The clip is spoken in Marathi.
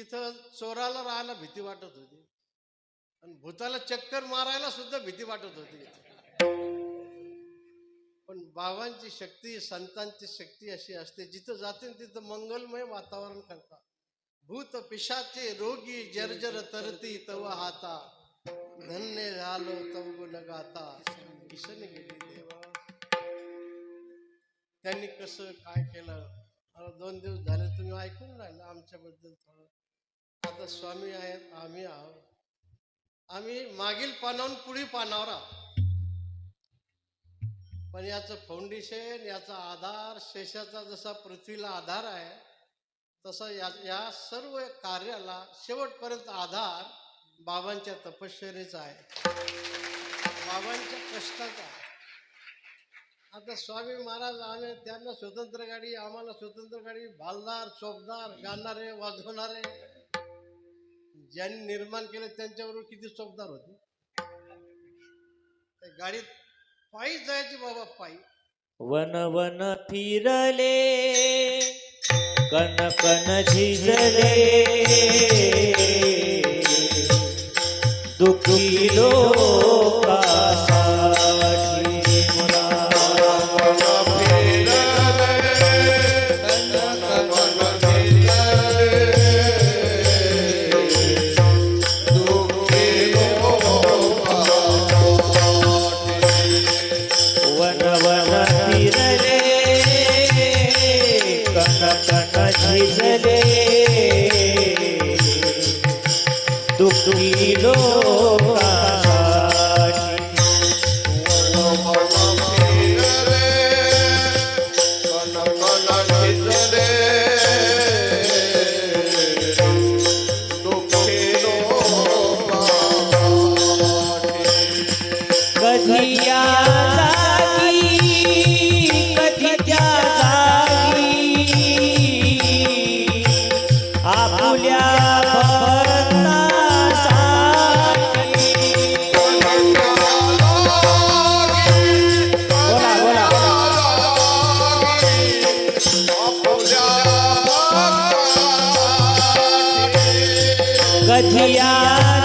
इथं चोराला राहायला भीती वाटत होती. आणि भूताला चक्कर मारायला सुद्धा भीती वाटत होती पण बाबांची शक्ती संतांची शक्ती अशी असते. जिथं जाते तिथं मंगलमय वातावरण करतात. भूत पिशाचे रोगी जर्जर तरती तव हाता. धन्य झालो तव गुण गाता. किशन गेली देवा. त्यांनी कसं काय केलं? दोन दिवस झाले तुम्ही ऐकून राहिलं आमच्याबद्दल थोडं. आता स्वामी आहेत आम्ही आहोत. आम्ही मागील पानावून पुढील पानावर आहोत. पण याचं फाउंडेशन याचा आधार शेषाचा जसा पृथ्वीला आधार आहे तसा या या सर्व कार्याला शेवटपर्यंत आधार बाबांच्या तपश्चर्याचा आहे. बाबांच्या कष्टाचा आहे. आता स्वामी महाराज आम्ही त्यांना स्वतंत्र गाडी आम्हाला स्वतंत्र गाडी भालदार चोपदार गाणारे वाजवणारे ज्यांनी निर्माण केलं त्यांच्याबरोबर किती चौकदार होते? त्या गाडीत पायी जायचे बाबा पायी. वन वन फिरले कन कन झिजले. दुखी लोकासाठी कन कन झिजले दुखी लोकासाठी कधी ગઠિયા